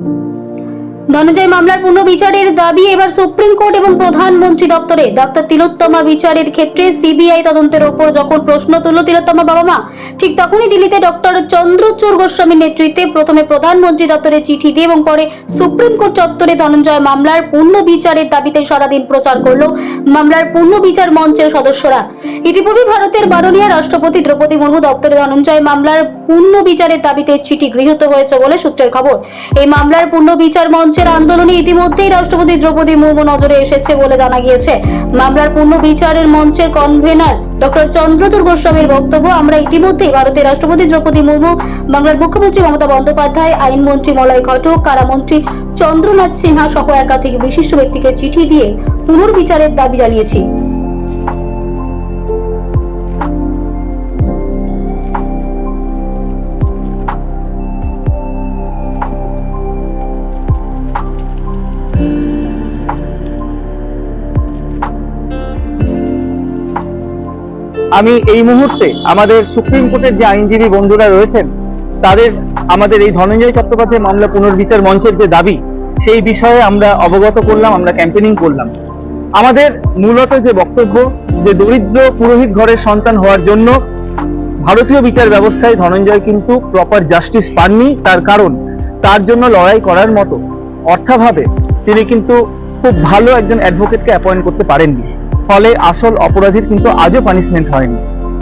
Thank you. Dhananjay মামলার পূর্ণ বিচারের দাবি এবার সুপ্রিম কোর্ট এবং প্রধানমন্ত্রী দপ্তরে। ডক্টর তিলোত্তমা বিচারের ক্ষেত্রে সিবিআই তদন্তের ওপর যখন প্রশ্ন তুলল তিলোত্তমা বাবা মা ঠিক তখনই দিল্লিতে ডক্টর চন্দ্রচূড় গোস্বামীর নেতৃত্বে প্রথমে প্রধানমন্ত্রী দপ্তরে চিঠি দিয়ে এবং পরে সুপ্রিম কোর্ট চত্বরে ধনঞ্জয় মামলার পূর্ণ বিচারের দাবিতে সারাদিন প্রচার করল মামলার পূর্ণ বিচার মঞ্চের সদস্যরা। ইতিপূর্বে ভারতের মাননীয় রাষ্ট্রপতি দ্রৌপদী মুর্মু দপ্তরে ধনঞ্জয় মামলার পূর্ণ বিচারের দাবিতে চিঠি গৃহীত হয়েছে বলে সূত্রের খবর। এই মামলার পূর্ণ বিচার মঞ্চের আন্দোলনে ইতিমধ্যেই রাষ্ট্রপতি দ্রৌপদী মুর্মু নজরে এসেছে বলে জানা গিয়েছে। মামলার পূর্ণ বিচারের মঞ্চের কনভেনার ডক্টর চন্দ্রচূড় গোস্বামীর বক্তব্য আমরা ইতিমধ্যেই ভারতের রাষ্ট্রপতি দ্রৌপদী মুর্মু, বাংলার মুখ্যমন্ত্রী মমতা বন্দ্যোপাধ্যায়, আইনমন্ত্রী মলয় ঘটক, কারামন্ত্রী চন্দ্রনাথ সিনহা সহ একাধিক বিশিষ্ট ব্যক্তিকে চিঠি দিয়ে পুনর্বিচারের দাবি জানিয়েছি। আমি এই মুহূর্তে আমাদের সুপ্রিম কোর্টের যে আইনজীবী বন্ধুরা রয়েছেন, তাদের, আমাদের এই ধনঞ্জয় চট্টোপাধ্যায় মামলা পুনর্বিচার মঞ্চের যে দাবি, সেই বিষয়ে আমরা অবগত করলাম, আমরা ক্যাম্পেনিং করলাম। আমাদের মূলত যে বক্তব্য, যে দরিদ্র পুরোহিত ঘরের সন্তান হওয়ার জন্য ভারতীয় বিচার ব্যবস্থায় ধনঞ্জয় কিন্তু প্রপার জাস্টিস পাননি, তার কারণ তার জন্য লড়াই করার মতো অর্থাভাবে তিনি কিন্তু খুব ভালো একজন অ্যাডভোকেটকে অ্যাপয়েন্ট করতে পারেননি। ফলে আসল অপরাধীর কিন্তু আজও পানিশমেন্ট হয়নি।